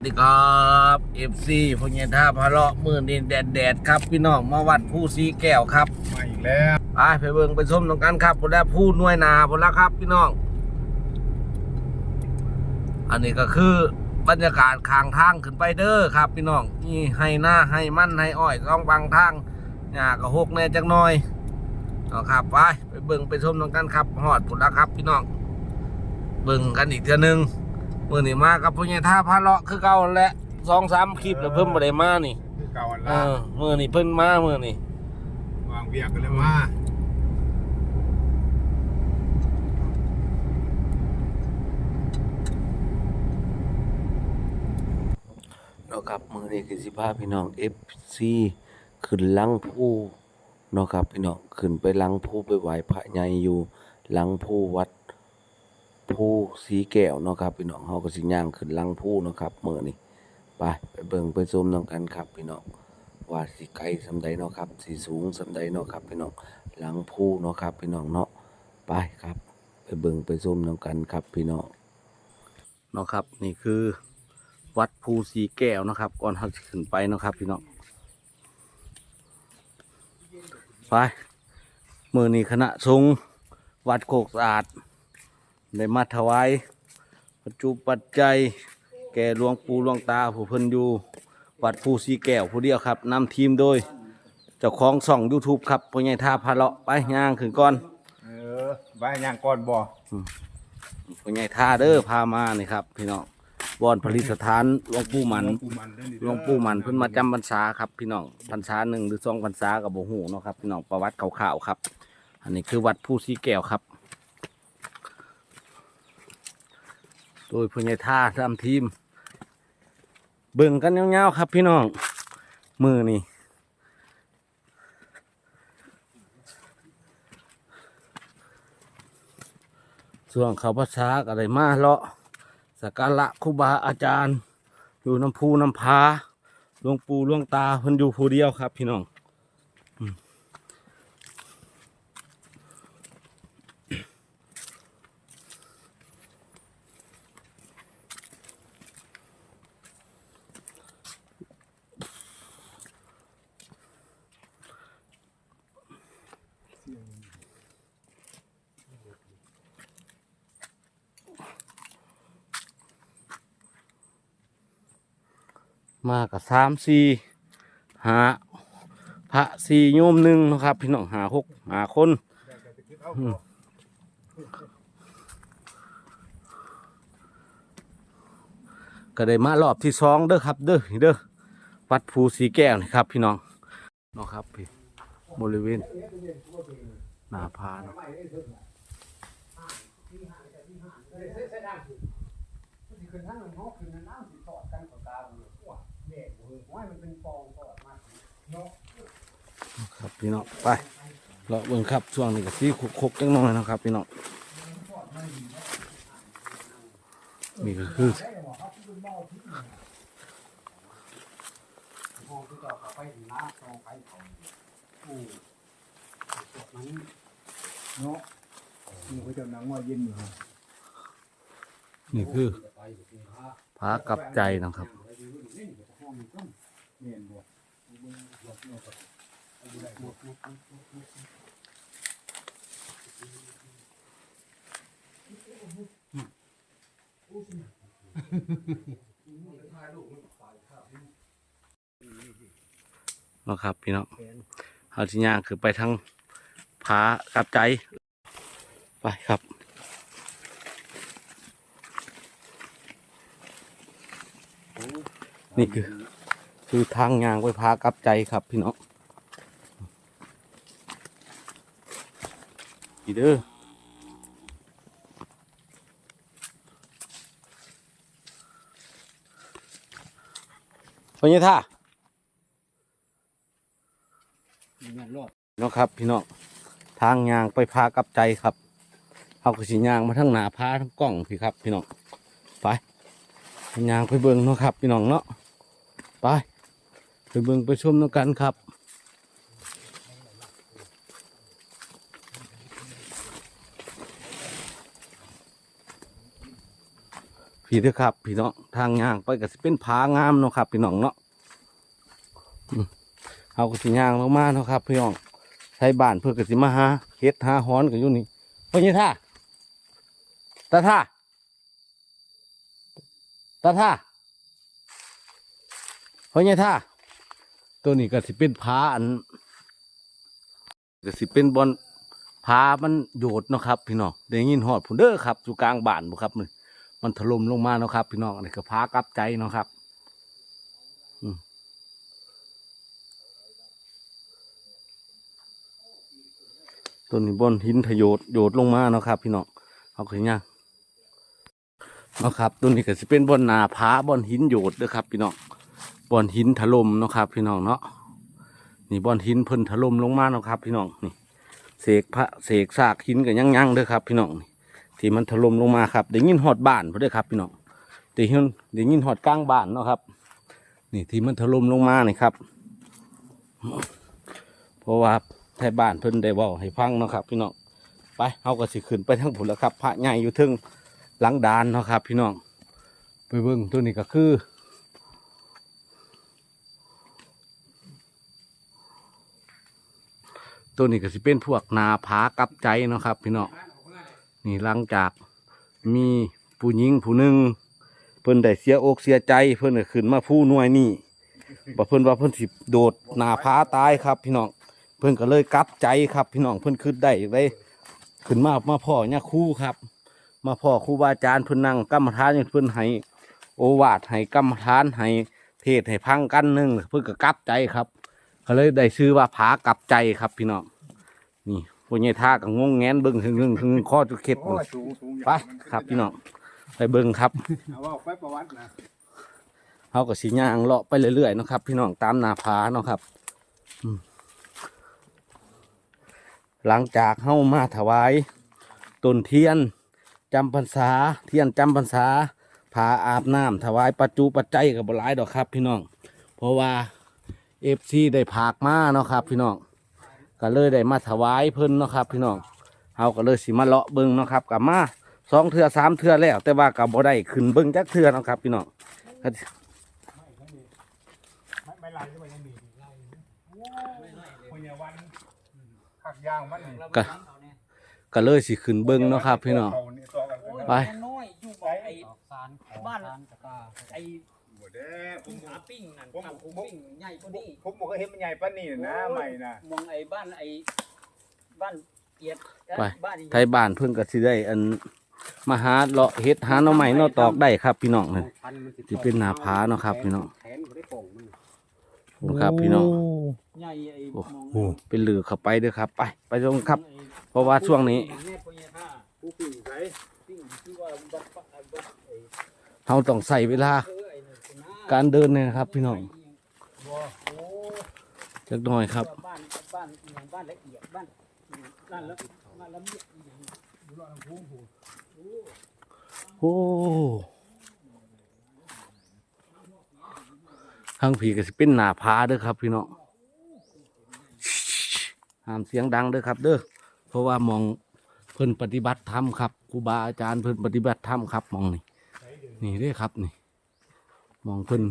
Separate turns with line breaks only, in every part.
สวัสดีครับเอฟซีพญาท่าพะเลาะมือนี่แดดแดดๆครับ พี่น้องมาวัดผู้สีแก้วครับ
มาอีกแล้ว
ไปไปเบิ่งไปส้มตรงกันครับพอได้ผู้หน่วยนาพอแล้วครับ พี่น้อง อันนี้ก็คือบรรยากาศข้างทางขึ้นไปเด้อครับ พี่น้องนี่ให้หน้าให้มั่นให้อ้อยต้องบางทางหญ้าก็หกแน่จักหน่อยเอาครับไปไปเบิ่งไปส้มตรงกันครับหอดผลแล้วครับ พี่น้อง เบิ่งกันอีกเทื่อนึง มือนี่มากับพญาท่าพะเลาะคือเก่านั่นแหละสองสามคลิปแล้วเพิ่มมาได้มานี่
คือเก่าอัน
เอ
ละ
อมือนี่เพิ่นมามือนี่
วางเวียกกันเลยมา
เนาะครับมือนี้คือสิพาพี่น้อง FC ขึ้นหลังผู้เนาะครับพี่น้องขึ้นไปหลังผู้ไปไหว้พระใหญ่อยู่หลังผู้วัด ผู้สีแก้วเนาะครับพี่น้องเฮาก็สิย่างขึ้นหลังผู้เนาะครับมื้อนี้ไปไปเบิ่งไปชมนํกันครับพี่น้องว่าสิไกลสำใดเนาะครับสิสูงสำใดเนาะครับพี่น้องหลังผู้เนาะครับพี่น้องเนาะไปครับ ไปเบิ่งไปชมนํกันครับพี่น้องเนาะครับนี่คือวัดภูสีแก้วนะครับ ก่อนเราจะขึ้นไปเนาะครับพี่น้องไปมือนี้คณะสงฆ์วัดโคกสะอาด ได้มาถวายปัจจุปัจจัย แก่หลวงปู่หลวงตาผู้เพิ่นอยู่วัดภูสีแก้วผู้เดียวครับนำทีมโดย เจ้าของส่อง YouTube ครับพ่อใหญ่ท่าพาเลาะไปย่างขึ้นก่อน
เออบ้านย่างก่อนบ่
พ่อใหญ่ท่าเด้อพามานี่ครับ พี่น้องบอนผลิตสถานหลวงปู่หมัน
ปูมันเด้อนี่
หลวงปู่หมันเพิ่นมาจำพรรษาครับพี่น้องพรรษาหนึ่งหรือสองพรรษากับโบหูเนาะครับพี่น้องประวัติข่าวๆครับ อันนี้คือวัดผู้สีแก้วครับ โดยพญท่าทำทีม เบิ่งกันยาๆครับพี่น้อง มือนี่ส่วนเขาพรรษาอะไรมาเลาะสักการะครูบาอาจารย์ อยู่น้ำพูน้ำพาหลวงปู่หลวงตาเพิ่นอยู่ผู้เดียวครับพี่น้อง มากับสามสี่หาพระสี่โยมหนึ่งนะครับ พี่น้องหาหกหาคนก็ได้มารอบที่สองเด้อครับ เด้อเด้อวัดภูสีแก้วนี่ครับ พี่น้องเนาะครับพี่บริเวณหน้าพาเนาะ ครับพี่น้องไปเลาเบิ่งครับช่วงนี้ก็สีคุกๆจังน่อยนะครับ พี่น้องนี่ก็คือ
เนาะนี่ก็จะนั่งว่าเย็นอยู่
นี่คือพากับใจนะครับ
นะ
ครับพี่น้องเอาสิย่างคือไปทางผากับใจ ไปครับ นี่คือ คือทางย่างไปพากับใจครับพี่น้องอีเด้อพญาท่า
มีงานรอด
เนาะครับ พี่น้องทางยางไปพากับใจครับเอากระสียางมาทั้งหนาพาทั้งกล้องพี่ครับ พี่น้องไปยางไปเบิ่งเนาะครับ พี่น้องเนาะ ไป ไปเบิ่งไปชมน้ำกันครับพี่เด้อครับ พี่น้องทางย่างไปก็สิเป็นผางามเนาะครับ พี่น้องเนาะเอาก็สิย่างลงมาเนาะครับ พี่น้องใช้บ้านเพื่อก็สิมาหาเฮ็ดหาฮ้อนกันอยู่นี่เพิ่นยี่ท่าตาท่าตาท่า เพิ่นยี่ท่าตัวนี้ก็สิเป็นผาอันก็สิเป็นบอนผามันโยดเนาะครับ พี่น้องได้ยินฮอดพุ่นเด้อครับอยู่กลางบ้านบ่ครับนี่มันถล่มลงมาเนาะครับ พี่น้องอันนี้ก็พากลับใจเนาะครับต้นนี้บนหินทะโยดโยดลงมาเนาะครับ พี่น้องเอาขึ้นยังเนาะครับต้นนี้ก็จะเป็นบนนาผาบนหินโยดเด้อครับ พี่น้อง บอนหินถล่มนะครับ พี่น้องเนาะนี่บอนหินเพิ่นถล่มลงมาเนาะครับ พี่น้องนี่เสกพระเสกซากหินกับยังยังเด้อครับ พี่น้องนี่ที่มันถล่มลงมาครับได้ยินหอดบ้านพอดีครับ พี่น้องได้ยินได้ยินหอดกลางบ้านเนาะครับ นี่ที่มันถล่มลงมานี่ครับ เพราะว่าไทยบ้านเพิ่นได้เว่าให้ฟังเนาะครับ พี่น้องไปเอาก็สิขึ้นไปทั้งผุนแล้วครับ พระใหญ่อยู่ทึงหลังดานเนาะครับ พี่น้องไปเบิ่งตัวนี้ก็คือ ตัวนี้ก็สิเป็นพวกนาผากับใจเนาะครับ พี่น้องนี่หลังจากมีผู้หญิงผู้หนึ่งเพิ่นได้เสียอกเสียใจ เพิ่นก็ขึ้นมาผู้หน่วยนี่บ่เพิ่นว่าเพิ่นสิโดดนาผาตายครับ พี่น้องเพิ่นก็เลยกลับใจครับ พี่น้องเพิ่นคิดได้เลยขึ้นมามาพ่อเนี่ยคู่ครับ มาพ่อครูบาอาจารย์เพิ่นนั่งกรรมฐานอยู่เพิ่นให้โอวาทให้กรรมฐานให้เทศให้พังกันหนึ่งเพิ่นก็กลับใจครับ ก็เลยได้ชื่อว่าผากลับใจครับพี่น้องนี่พวกนี้ท่าก็งงแงนเบิ่งถึงถึงถึงข้อจุดเข็ด
โอ้ยสูงสูง
ไปครับพี่น้องไปเบิ่งครับ
เอาว่าไปประวัตินะ
เขาก็สีย่างเลาะไปเรื่อยๆเนาะครับ พี่น้องตามหนาผาเนาะครับอืมหลังจากเข้ามาถวายต้นเทียนจำพรรษาเทียนจำพรรษาผาอาบน้ำถวายปัจจุปัจจัยกับบหลายดอกครับ พี่น้อง เพราะว่า เอฟซีได้ผากมาเนาะครับ พี่น้องก็เลยได้มาถวายเพิ่นเนาะครับ พี่น้องเขาก็เลยสิมาเลาะเบิ่งเนาะครับกับมาสองเทือสามเทือแล้ว แต่ว่ากับบ่ได้ขึ้นเบิ่งจักเทือเนาะครับ พี่น้อง
ไม่ไล่ก็ไม่ยังมีคนยาวันขักยางมัน
ก็ก็เลยสิขึ้นเบิ้งเนาะครับ พี่น้องไป
บ้านไอ้
ดเด้อผ
ปิ้
ม
งหาปิ้งนั่น
ผม
ทำปิ้งใหญ่กว่านี้
ผมบอกว่าเห็นมันใหญ่ปานนี่นะใหม่นะ
มองไอ้บ้านไอ้บ้านเอียด
ไป
บ้านอี
ไทยบ้านเพิ่งก็สิได้อันมาหาเลาะเฮ็ดหาหน่อไม้หน่อตอกได้ครับ พี่น้องนี่ที่เป็นหน้าผาเนาะครับ พี่น้อง
แขนบ่ได้โป่งมัน
โอ้ครับพี่น้อง
ใหญ่ไอ้
โอ้
มอง
โอ้
เป็นลือเข้าไปเด้อครับ ไป ไปชมครับ เพราะว่าช่วงนี้
แม่ปุญญาท่า
ผู้ปิ่งใส่
ปิ้งที่ว่าบัดบัดบัดไอ้
เราต้องใส่เวลา การเดินเนี่ยนะครับ พี่น้องจักหน่อยครับ
บ้านบ้านอย่างบ้านละเอียดบ้านบ้านละบ้านละเมียดอีหยัง
โอ้างผีก็สิเป็นหน้าผาเด้อครับ พี่น้องห้ามเสียงดังเด้อครับ เด้อเพราะว่ามองเพิ่นปฏิบัติธรรมครับครูบาอาจารย์เพิ่นปฏิบัติธรรมครับมองนี่นี่เด้อครับนี่ มองเพิ่น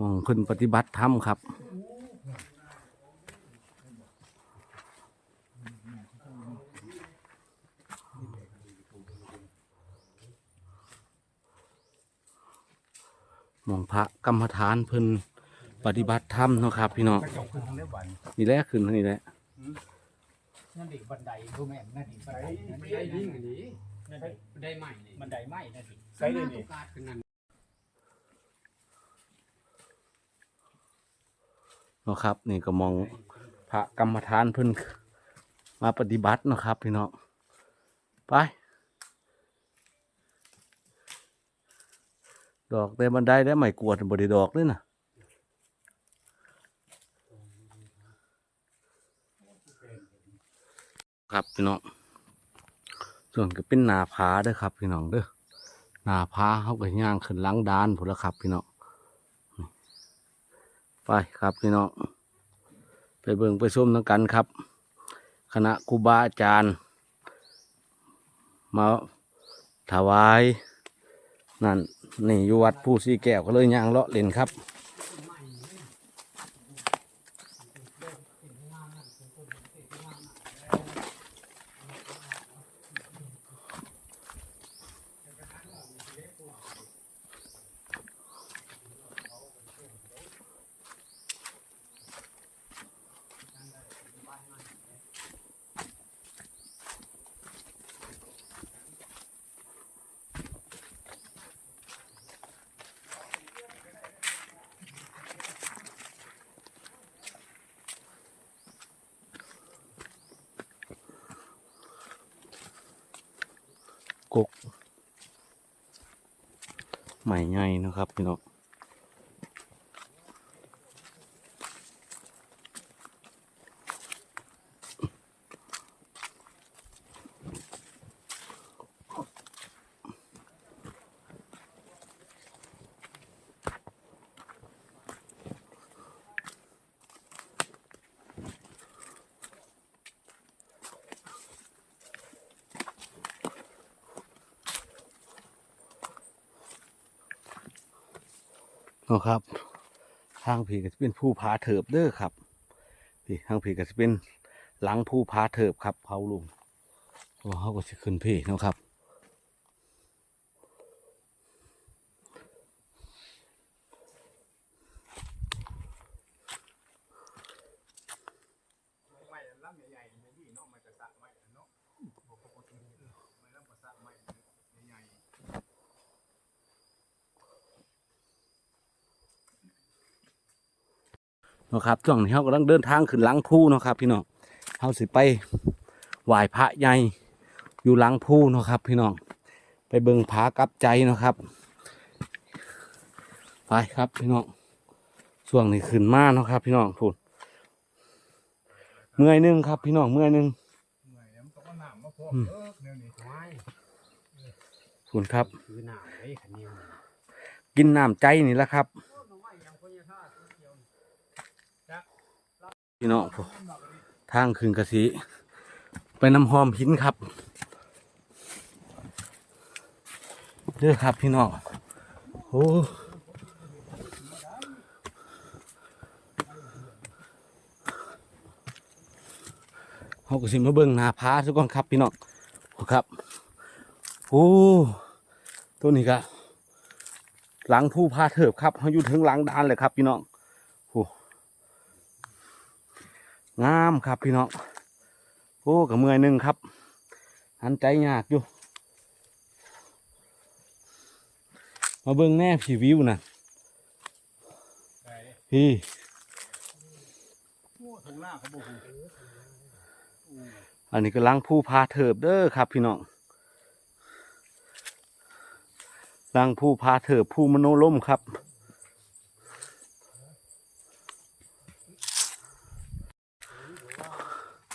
มองเพิ่นปฏิบัติธรรมครับหมองพระกรรมฐานเพิ่นปฏิบัติธรรมเนาะครับ พี่น้อง
กระจกขึ้นทางเล็บบัน
นี่แหละขึ้นนี่แหละ
นั่นดิบันไดบ่แม่นนั่นดิบันไดนั่นดิ
ได้ยิ่งอันนี้ได้ใหม่เลย
บันไดไม้นั่นดิ
ใส่เลยนี่
กาดขึ้ นะ
ครับ นี่ก็มองพระกรรมฐานเพิ่นมาปฏิบัตินะครับ พี่น้องไป ดอกแต่บันไดได้ไม่กวดบไดีดอกเลยนะครับพี่น้องส่วนก็เป็นนาผาเด้อครับ พี่น้องเด้อนาผาเขาก็ย่างขึ้นล้างดานพุ่นลครับพี่น้อง ไปครับพี่น้องไปเบิ่งไปชมนังกันครับ คณะครูบาอาจารย์ มาถวาย นั่นนี่อยู่วัดผู้ซีแก้วก็เลยย่างเลาะเล่นครับ กก ใหม่ใหญ่นะครับพี่น้อง ครับ ทางผีก็จะเป็นผู้พาเถิบเด้อครับพี่ทางผีก็จะเป็นหลังผู้พาเถิบครับเขาลุงว่าเขาก็จะขึ้นพี่นะครับ
ไม้ลำใหญ่ๆไม่ดีเนาะไม้กระสะไม้เนาะบ่ปกติไม้ลำกระสะไม้ใหญ่
นะครับช่วงนี้เขากำลังเดินทางขึ้นหลังผู้เนาะครับ พี่น้องเขาสิไปไหว้พระใหญ่อยู่หลังผู้เนาะครับ พี่น้องไปเบิ่งผากับใจเนาะครับไปครับพี่น้องช่วงนี้ขึ้นมาเนาะครับ พี่น้องพูดเมื่อยหนึงครับ พี่น้องเมื่อยหนึง
ๆเหนื่อยแล้วมันต้องเอาน้ำมาพรมเออแนวนี้
ไว้
พูดครับ
คือหนาวไอ้ขันนิ้ว
กินน้ำใจนี่แหละครับ พี่น้องทางขึ้นกะสีไปน้ำหอมหินครับเด้อครับพี่น้องโอ้เขาก็สิมาเบิ่งนาพาทุกคนครับพี่น้องโอ้ครับโอ้ตัวนี้ก็หลังผู้พาเถิบครับเขาอยู่ถึงหลังดานเลยครับพี่น้องโอ้ งามครับพี่น้องโอ้กับเมื่อยหนึ่งครับ หันใจยากอยู่ มาเบิ่งแน่ผีวิวนะ
ได้
พี่
โอ้ถุงหน้าเขาบ่ฮู้
อันนี้ก็หลังผู้พาเถิบเด้อครับ พี่น้องหลังผู้พาเถิบผู้มโนล่มครับ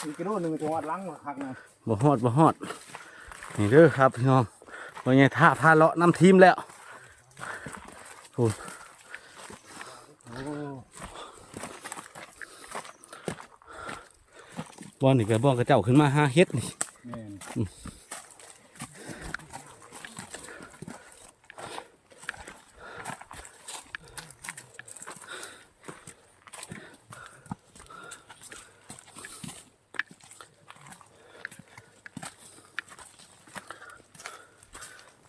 อีกกิโลหนึงจังหวัดลังคักนะ
บ่ฮอดบ่ฮอดนี่เด้อครับพี่น้องวันนี้ท่าพาเลาะนำทีมแล้วพูดบอลนี่ก็บอลกระเจ้าขึ้นมาหาเฮ็ดนี่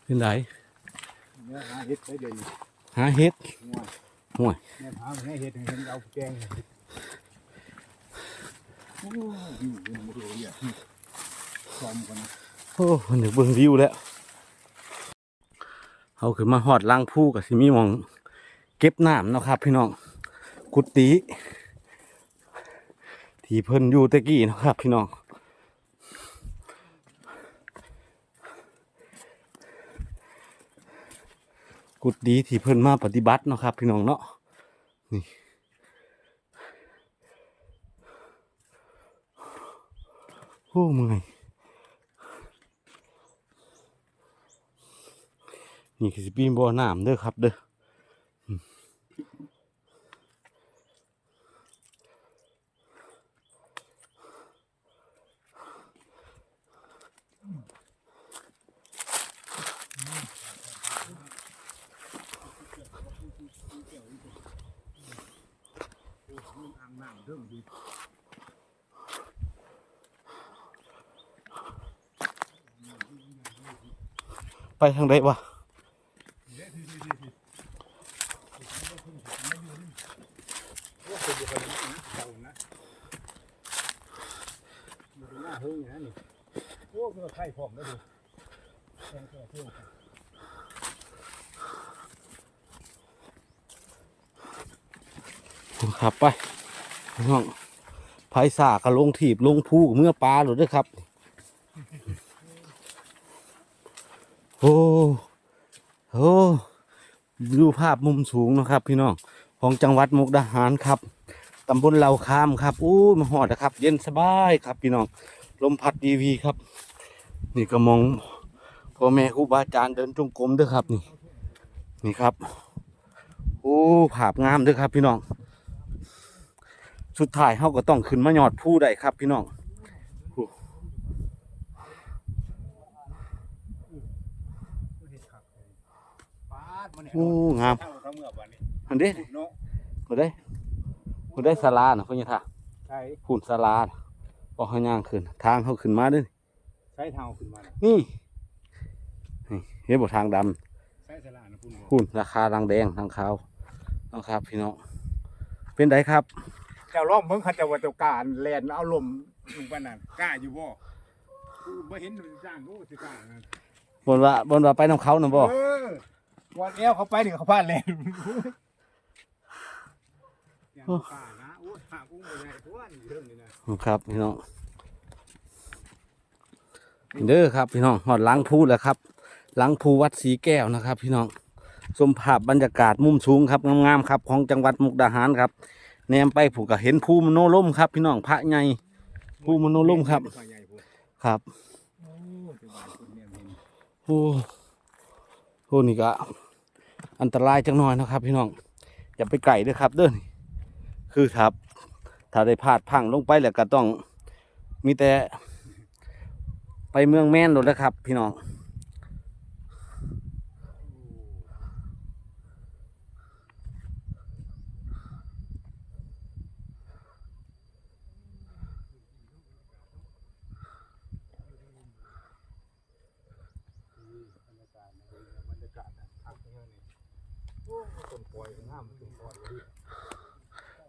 เป็นไร
เนี่ยหาเฮ็ดได้เดี๋ยวนี้
หาเฮ็ด
ง่วย
ห่วย
เนี่ยหาให้เฮ็ดเห็นเอาแกงโอ้ยอยู่บนมือเรียซ้อมกัน
โอ้มันถึงเบิ่งวิวแล้วเอาขึ้นมาหอดล่างผู้กับสิมีหมอง เก็บน้ำนะครับ พี่น้องกุฏิที่เพิ่นอยู่ตะกี้นะครับ พี่น้อง กุฏิที่เพิ่นมาปฏิบัติเนาะครับ พี่น้องเนาะนี่โอ้เมื่อยนี่คือสิปีนบ่อน้ำเด้อครับเด้อ ไปทางใดวะ
ว่าเป็นบุคคลนะเจ้านะดูหน้าเฮ้ยนะนี่โอ้ก็ไข่ผมได้ดูแทงแก่เที่ยว
ครับไปพี่น้องไผสากระลงถีบลงพูเมื่อปลาหลุดด้วยครับ โอ้ โหดูภาพมุมสูงนะครับ พี่น้องของจังหวัดมุกดาหารครับตำบลเหล่าคามครับอู้มาหอดนะครับ เย็นสบายครับ พี่น้องลมพัดดีวีครับ นี่ก็มองพ่อแม่ครูบาอาจารย์เดินจงกรมด้วยครับ นี่ นี่ครับโอ้ภาพงามด้วยครับ พี่น้อง สุดท้ายเขาก็ต้องขึ้นมาหยอดผู้ได้ครับ พี่น้องผู้
ปาดมันเนี่ย
โอ้งาม
เท่าเขาเมื่อวันนี้
อันเด้
เนาะ
ผู้ได้ผู้ได้สลาน่ะพี่ท่า
ใช้
หุ่นสลาน่ะก็เขาย่างขึ้น ทางเขาขึ้นมาเด้วย
ใช้เท้าขึ้นมาน่ะ
นี่นี่เห็นบ่ทางดำ
ใช้สลานะพุ่น
หุ่นราคาดังแดงทางขาวนะครับพี่น้องเป็นไดครับ
เจ้าล้อมเบิ่งเขาเจะว่าเจ้าการแลนเอาลมลงไปนั่นกล้าอยู่บ่กูบ่เห็นมันสร้างกูสิกล้านั่น
บนว่าบนว่าไปน้ำเขาน่ะบ่
เออ วันเอวเขาไปหนี่เขาพลาดแลนอย่างบ่านะโอ้ยหากูบ่ได้ตัวนี่เรื่องนี้นะ ครับ
พี่น้องเด้อครับพี่น้องหอดล้างพูแล้วครับล้างพูวัดสีแก้วนะครับ พี่น้องชมภาพบรรยากาศมุมสูงครับงามๆครับ ของจังหวัดมุกดาหารครับแนมไปผูกก็เห็นภูมโนล่มครับ พี่น้องพระใหญ่ภูมโนล่มครับ ครับ
โอ้เจ้าบ้านพุ่นเนี่ยเห็น
โอ้โหนี่ก็ อันตรายจังหน่อยนะครับ พี่น้องอย่าไปไก่ด้วยครับเด้อนคือครับ ถ้าได้พลาดพังลงไปแล้วก็ต้องมีแต่ไปเมืองแม่นหมดแล้วครับ พี่น้อง
บรรยากาศนะบรรยากาศนะพักเงี้ยนี่โอ้ต้นปล่อยน้ำต้นปล่อยดิ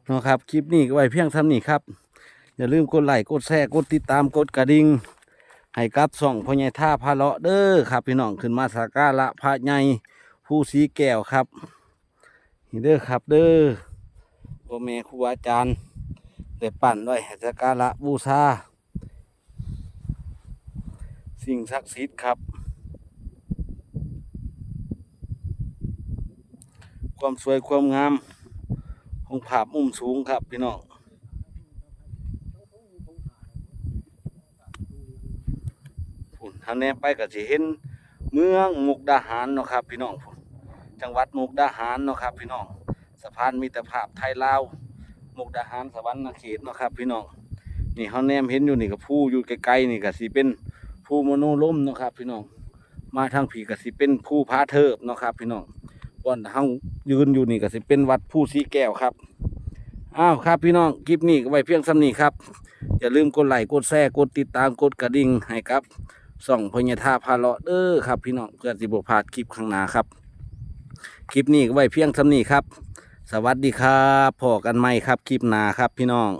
นะครับ คลิปนี้ก็ไว้เพียงเท่านี้ครับ อย่าลืมกดไลค์กดแชร์กดติดตามกดกระดิ่งให้กับส่องพ่อใหญ่ท่าพาเลาะเด้อครับพี่น้องขึ้นมาสักการะพระใหญ่ผู้สีแก้วครับนี่เด้อครับเด้อพ่อแม่ครูอาจารย์ได้ปั่นไว้ให้สักการะบูชาสิ่งศักดิ์สิทธิ์ครับ ความสวยความงาม ของภาพมุมสูงครับพี่น้องพุ่นทางแนมไปก็สิเห็นเมืองมุกดาหารเนาะครับ พี่น้องพุ่นจังหวัดมุกดาหารเนาะครับ พี่น้องสะพานมิตรภาพไทยลาวมุกดาหารสวรรค์เขตเนาะครับ พี่น้องนี่เฮาแนมเห็นอยู่นี่ก็ผู้อยู่ไกลๆนี่ก็สิเป็นผู้มโนลมเนาะครับ พี่น้องมาทางผีก็สิเป็นผู้พาเทิบเนาะครับ พี่น้อง อนเฮายืนอยู่นี่ก็สิเป็นวัดผู้สีแก้วครับอ้าวครับพี่น้องคลิปนี้ก็ไว้เพียงสำนี้ครับ อย่าลืมกดไลค์กดแชร์กดติดตามกดกระดิ่งให้ครับส่องพญาธาพาเลาะเด้อครับ พี่น้องเพื่อสิบพลาดคลิปข้างหน้าครับ คลิปนี้ก็ไว้เพียงสำนี้ครับ สวัสดีครับพอกันใหม่ครับคลิปหน้าครับพี่น้อง